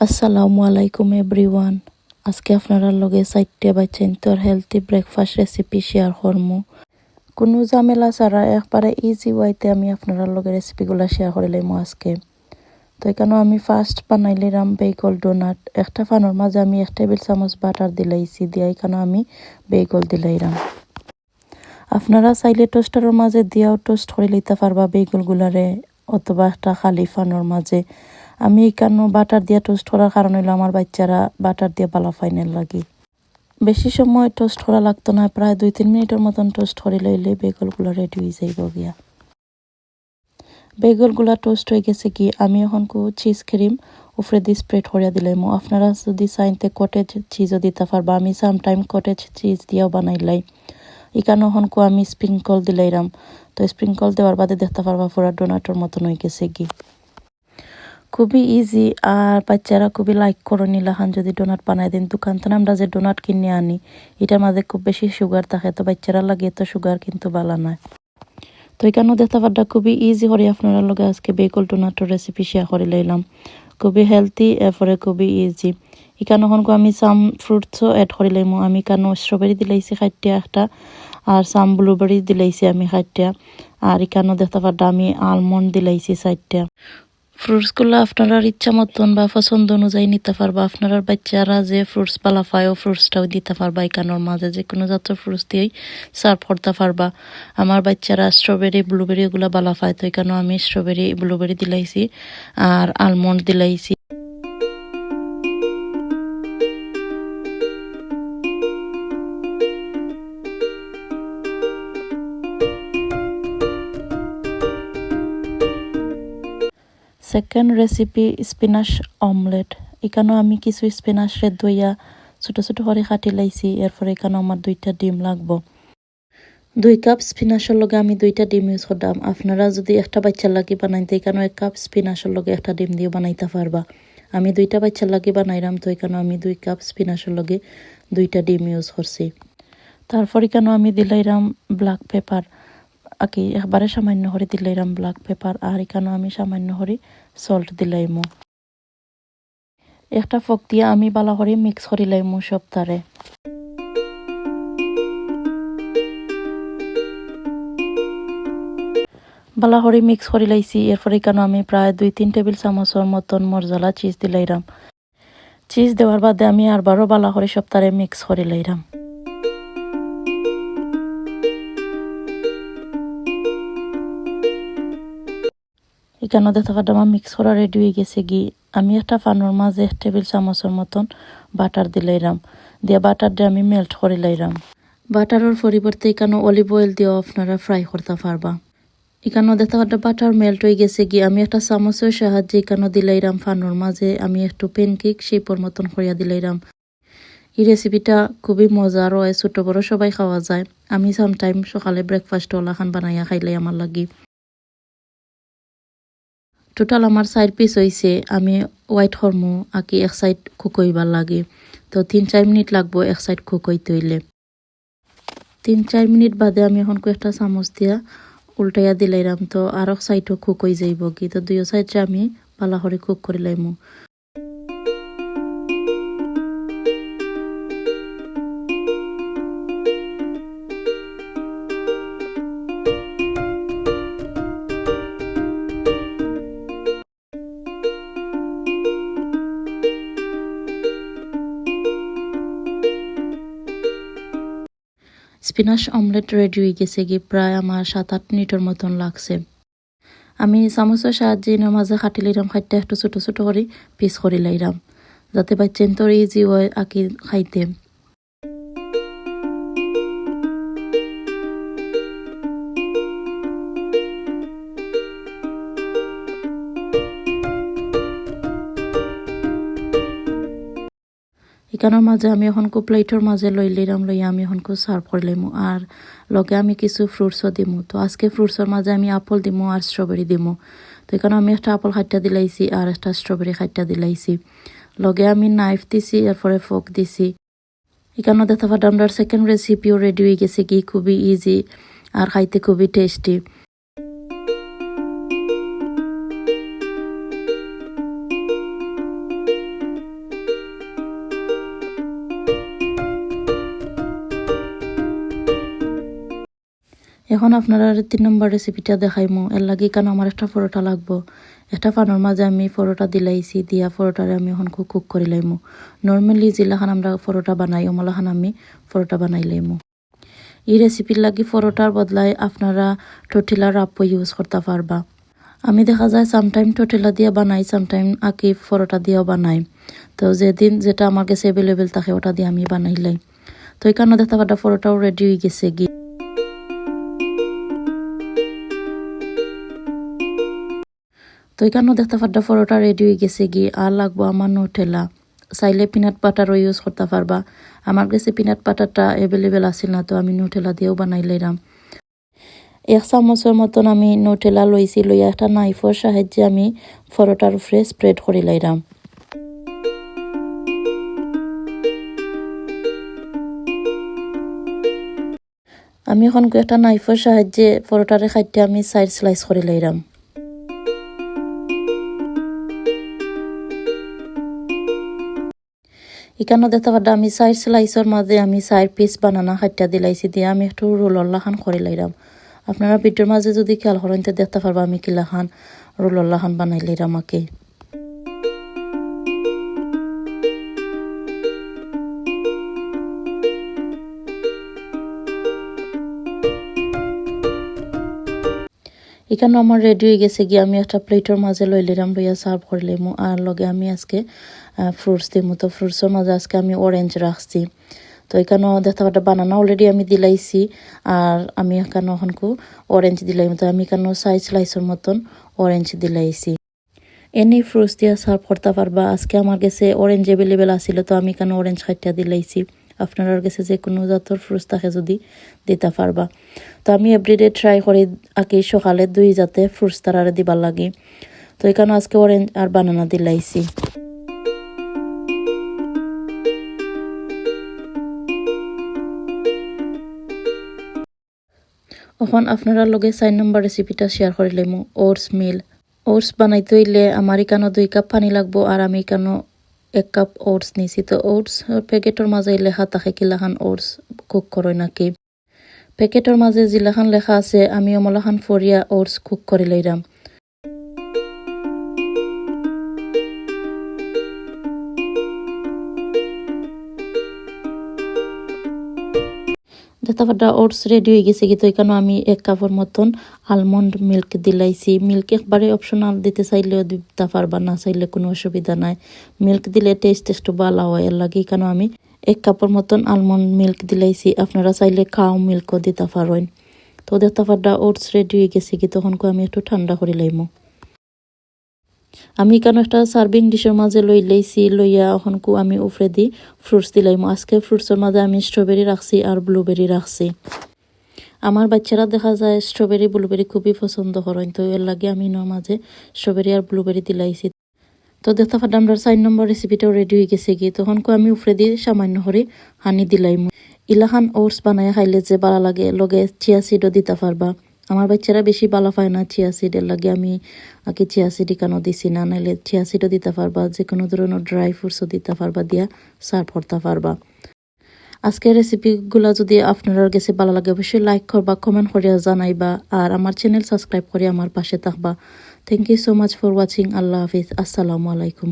আসসালামু আলাইকুম, এভরিওয়ান। আজকে আপনারা লগে চারটে বাচ্চেন তোর হেলথি ব্রেকফাস্ট রেসিপি শেয়ার করমু। কোনো ঝামেলা ছাড়া একবারে ইজি ওয়াইতে আমি আপনারা লগে রেসিপিগুলো শেয়ার করে লাইমু আজকে। তো এখানে আমি ফার্স্ট বানাইলিরাম বেগল ডোনাট একটা ফানোর মাঝে আমি এক টেবিল চামচ বাটার দিলাইছি দিয়া এখানে আমি বেগল দিলাইরাম আপনারা চাইলে টোস্টারের মাঝে দিয়াও টোস্ট করে লইতে পারবা বেগলগুলারে অথবা একটা খালি ফানোর মাঝে। আমি এখানে বাটার দিয়ে টোস্ট করার কারণ হইল আমার বাচ্চারা বাটার দিয়ে বালা ফাইনাল লাগে বেশি সময় টোস্ট করা লাগতো না, প্রায় দুই তিন মিনিটের মতন টোস্ট করে লইলে বেগলগুলো রেডি হয়ে যাইব গিয়া। বেগলগুলা টোস্ট হয়ে গেছে কি, আমি এখন কু চিজ ক্রিম উপরে দিয়ে স্প্রেড করিয়া দিলাম আপনারা যদি চাইতে কটেজ চিজও দিতে পারবা, আমি সামটাইম কটেজ চিজ দিয়েও বানাইলাই এখানে এখন কু আমি স্প্রিঙ্কল দিলাইরাম তো স্প্রিঙ্কল দেওয়ার বাদে দেখতে পারবা পুরা ডোনাটোর মতন হয়ে গেছে কি। খুবই ইজি আর বাচ্চারা খুবই লাইক করে নিলাহান যদি ডোনাট বানাই দেন। দোকান থেকে আমরা যে ডোনাট কিনে আনি, এটার মাঝে খুব বেশি সুগার থাকে, তো বাচ্চারা লাগে তো সুগার কিন্তু বালা নয় তো এখানেও দেখতে পারটা খুবই ইজি করে আপনারা লগে আজকে বেকল ডোনাটের রেসিপি শেয়ার করে লইলাম। খুবই হেলদি এরপরে খুবই ইজি এখানে এখন আমি সাম ফ্রুটসও অ্যাড করে লাইমো। আমি কেন স্ট্রবেরি দিলাইছি খাইটিয়া একটা, আর সাম ব্লুবেরি দিলাইছি আমি খাইটিয়া আর এখানেও দেখতে পারটা আমি আলমন্ড দিলাইছি সাইডটা ফ্রুটসগুলো আপনার ইচ্ছা মতন বা পছন্দ অনুযায়ী নিতে পারবা। আপনার বাচ্চারা যে ফ্রুটস পালা পায় ও ফ্রুটসটাও দিতে পারবা। এখানোর মাঝে যে কোনো জাতের ফ্রুটস দিয়েই সার্ভ করতে পারবা। আমার বাচ্চারা স্ট্রবেরি ব্লুবেরি এগুলো বালা পায় তো এখানেও আমি স্ট্রবেরি ব্লুবেরি দিলাইছি আর আলমন্ড দিলাইছি। সেকেন্ড রেসিপি স্পিনাশ অমলেট এখানেও আমি কিছু স্পিনাশ দইয়া ছোটো ছোটো করে কাটি লাইছি, এরপরে এখানে আমার দুইটা ডিম লাগবো। দুই কাপ স্পিনাশের লগে আমি দুইটা ডিম ইউজ করলাম আপনারা যদি একটা বাচ্চার লাগি বানাইতে, এখানেও এক কাপ স্পিনাশের লগে একটা ডিম দিয়ে বানাইতে পারবা। আমি দুইটা বাচ্চার লাগি বানাইলাম তো এখানে আমি দুই কাপ স্পিনাশের লগে দুইটা ডিম ইউজ করছি। তারপর এখানেও আমি দিলাইরাম ব্ল্যাক পেপার আকি, একবারে সামান্য হরে দিলাইরাম ব্ল্যাক পেপার আর এখানেও আমি সামান্য হরে সল্ট দিলাইমু। একটা ফক দিয়ে আমি বালা করে মিক্স করি লাইমু সব তারে বালা করে মিক্স করে লাইছি, এরপরে কেন আমি প্রায় দুই তিন টেবিল চামচের মতন মরজালা চিজ দিলাইরাম। চিজ দেওয়ার বাদে আমি আরবারও বালা করে সপ্তাহে মিক্স করে লাইরাম। এখানে দেখতে পারতাম আমার মিক্স করা রেডি হয়ে গেছে গি। আমি একটা ফানোর মাঝে এক টেবিল চামচের মতন বাটার দিলাইরাম দিয়ে বাটার দিয়ে আমি মেল্ট করে লাইরাম। বাটারের পরিবর্তে এখানে অলিভ অয়েল দিয়েও আপনারা ফ্রাই করতে পারবা। এখানেও দেখতে পারটা বাটার মেল্ট হয়ে গেছে গিয়ে আমি একটা চামচের সাহায্যে এখানেও দিলাইরাম ফানোর মাঝে। আমি একটু প্যানকেক শেপর মতন করিয়া দিলাইরাম এই রেসিপিটা খুবই মজার হয়, ছোট বড় সবাই খাওয়া যায়। আমি সামটাইম সকালে ব্রেকফাস্ট ওলাখান বানাইয়া খাইলে আমার লাগি। টোটাল আমার সাইড পিস হয়েছে আমি হোয়াইট হরমো আঁকি এক সাইড খুকইবার লাগে। তো তিন চার মিনিট লাগবো এক সাইড খুকই তৈলে তিন চার মিনিট বাদে আমি এখন কয়েকটা চামচ দিয়া উল্টাইয়া দিলাইরাম তো আর এক সাইডও খুকই যাইব কি? তো দুই সাইডে আমি পালা করে কুক করে লাইমু। স্পিনাশ অমলেট রেডি হয়ে গেছে কি প্রায় আমার সাত আট মিনিটের মতন লাগছে। আমি চামচের সাহায্যে এনে মাঝে খাটি লাইরাম খাইতে একটু ছোটো ছোটো করে পিস করে লাইরাম, যাতে বাচ্চেন তোর ইজি হয় আঁকি খাইতে। এখানের মাঝে আমি এখন প্লেটের মাঝে লই লইলাম লইয়া আমি এখন সার্ভ করে লইমু। আর লগে আমি কিছু ফ্রুটসও দিমু। তো আজকে ফ্রুটসের মাঝে আমি আপল দিমু আর স্ট্রবেরি দিমু। তো এখানে আমি একটা আপল খাইটা দিলাইছি আর একটা স্ট্রবেরি খাইটা দিলাইছি। লগে আমি নাইফ দিছি, এরপরে ফোক দিছি। এখানে দেখতে পাঠাম সেকেন্ড রেসিপিও রেডি হয়ে গেছে, কি খুবই ইজি আর খাইতে খুবই টেস্টি এখন আপনারা তিন নম্বর রেসিপিটা দেখাইমু। এর লাগে কেন আমার একটা পরোটা লাগবো? একটা পানোর মাঝে আমি পরোটা দিলাইছি, দিয়া পরোটারে আমি এখন কুক কুক করে লাইমু। নর্মালি জিলাখান আমরা পরোটা বানাই অমলাখান আমি পরোটা বানাই লাইমু। এই রেসিপির লাগি পরোটার বদলায় আপনারা টটিলা রাপ্পো ইউজ করতে পারবা। আমি দেখা যায় সামটাইম টোটেলা দিয়ে বানাই সামটাইম আকি পরোটা দিয়েও বানাই। তো যেদিন যেটা আমার কাছে অ্যাভেলেবেল থাকে, ওটা দিয়ে আমি বানাইলাই তো এই কারণে দেখতে পাটা পরোটাও রেডি হয়ে গেছে গি তো কারণে দেখতে পাটা পরোটা রেডি হয়ে গেছে গি আর লাগবো আমার নোটেলা চাইলে পিনাট বাটারও ইউজ করতে পারবা আমার কাছে পিনাট বাটারটা অ্যাভেলেবেল আছিল না, তো আমি নোটেলা দিয়েও বানাই লাইলাম এক চামচের মতন আমি নোটেলা লইছি লইয়া একটা নাইফর সাহায্যে আমি পরোটার উপরে স্প্রেড করে লাইলাম আমি এখন একটা নাইফের সাহায্যে পরোটারে খাইতে আমি সাইড স্লাইস করে লাইলাম এখানে দেখতে পারলাম আমি সাইড স্লাইসের মাঝে আমি সাইড পিস বানানা হাইটা দিলাইছি দিয়ে, আমি একটু রোলল্লা খান করে লাইলাম আপনারা ভিডিওর মাঝে যদি খেয়াল করেন দেখতে পারবা আমি কিলা খান রোলল্লা খান বানাই লাইলাম আমাকে এখানে আমার রেডি হয়ে গেছে গিয়ে আমি একটা প্লেটের মাঝে লই লিলাম লইয়া সার্ভ করে লিমু আর লগে আমি আজকে ফ্রুটস দিমু। তো ফ্রুটসের মাঝে আজকে আমি অরেঞ্জ রাখছি। তো এখানেও দেখতে পাটা বানানা অলরেডি আমি দিলাইছি। আর আমি এখানে ওখানকু অরেঞ্জ দিলাইম। তো আমি এখানেও সাইজ স্লাইসের মতন অরেঞ্জ দিলাইছি। এনি ফ্রুটস দিয়া সার্ভ করতে পারবা। আজকে আমার কাছে অরেঞ্জ অ্যাভেলেবেল আছিল, তো আমি এখানে অরেঞ্জ খাইটা দিলাইছি। আপনার কাছে যে কোনো জাতর ফ্রুটস থাকে যদি দিতে পারবা তো আমি এভরিডে ট্রাই করি আঁকি সকালে দুই জাতে ফ্রুটস তারারে দিবার লাগে। তো এখানে আজকে অরেঞ্জ আর বানানা দিলাইছি এখন আপনারা লগে চার নম্বর রেসিপিটা শেয়ার করে লইমু। ওটস মিল ওটস বানাইতে হইলে আমার এখানে দুই কাপ পানি লাগবো আর আমি এখানে এক কাপ ওটস নিছি। তো ওটস পেকেটৰ মাজে লেখা থাকে কিলাখান ওটস কুক কৰে নাকি? পেকেটৰ মাজে জিলাখান লেখা আছে আমি অমলাখান ফৰিয়া ওটস কুক কৰি লৈ লইলাম পাটা ওটস রেডি হয়ে গেছে কিন্তু এখানে আমি এক কাপের মতন আলমন্ড মিল্ক দিলাইছি। মিল্ক একবারে অপশনাল দিতে চাইলেও দিতে পারবা না, চাইলে কোনো অসুবিধা নাই। মিল্ক দিলে টেস্ট একটু ভালো হয়, এর লাগে এখানে আমি এক কাপের মতন আলমন্ড মিল্ক দিলাইছি। আপনারা চাইলে কাউ মিল্কও দিতে পারেন তো দেখতে পাটা ওটস রেডি হয়ে গেছে কি তখন আমি একটু ঠান্ডা করে লাইমো। আমি কেন একটা সার্ভিং ডিশের মাঝে লই লইছি, লইয়া এখন কু আমি উফরে দি ফ্রুটস দিলাইম আজকে ফ্রুটসের মাঝে আমি স্ট্রবেরি রাখছি আর ব্লুবেরি রাখছি। আমার বাচ্চারা দেখা যায় স্ট্রবেরি ব্লুবেরি খুবই পছন্দ করেন, তো এর লাগে আমি ন মাঝে স্ট্রবেরি আর ব্লুবেরি দিলাইছি তো দেখতে পারলাম চার নম্বর রেসিপিটাও রেডি হয়ে গেছে কি তখন আমি উফরে দিয়ে সামান্য করে হানি দিলাইম ইলাহান ওটস বানায় খাইলে যে ভালো লাগে, লগে চিয়া সিডও দিতে পারবা। আমার বাচ্চারা বেশি ভালো পায় না চিয়া সিডের লাগে। আমি আগে চিয়া সিড কেন দিছি না? নাইলে চিয়া সিডও দিতে পারবা যে কোনো ধরনের ড্রাই ফ্রুটসও দিতে পারবা দিয়া সার্ভ করতে পারবা। আজকের রেসিপিগুলো যদি আপনার কাছে ভালো লাগে, অবশ্যই লাইক করবা কমেন্ট করিয়া জানাইবা, আর আমার চ্যানেল সাবস্ক্রাইব করে আমার পাশে থাকবা। Thank you so much for watching আল্লাহ হাফিজ, আসসালামু আলাইকুম।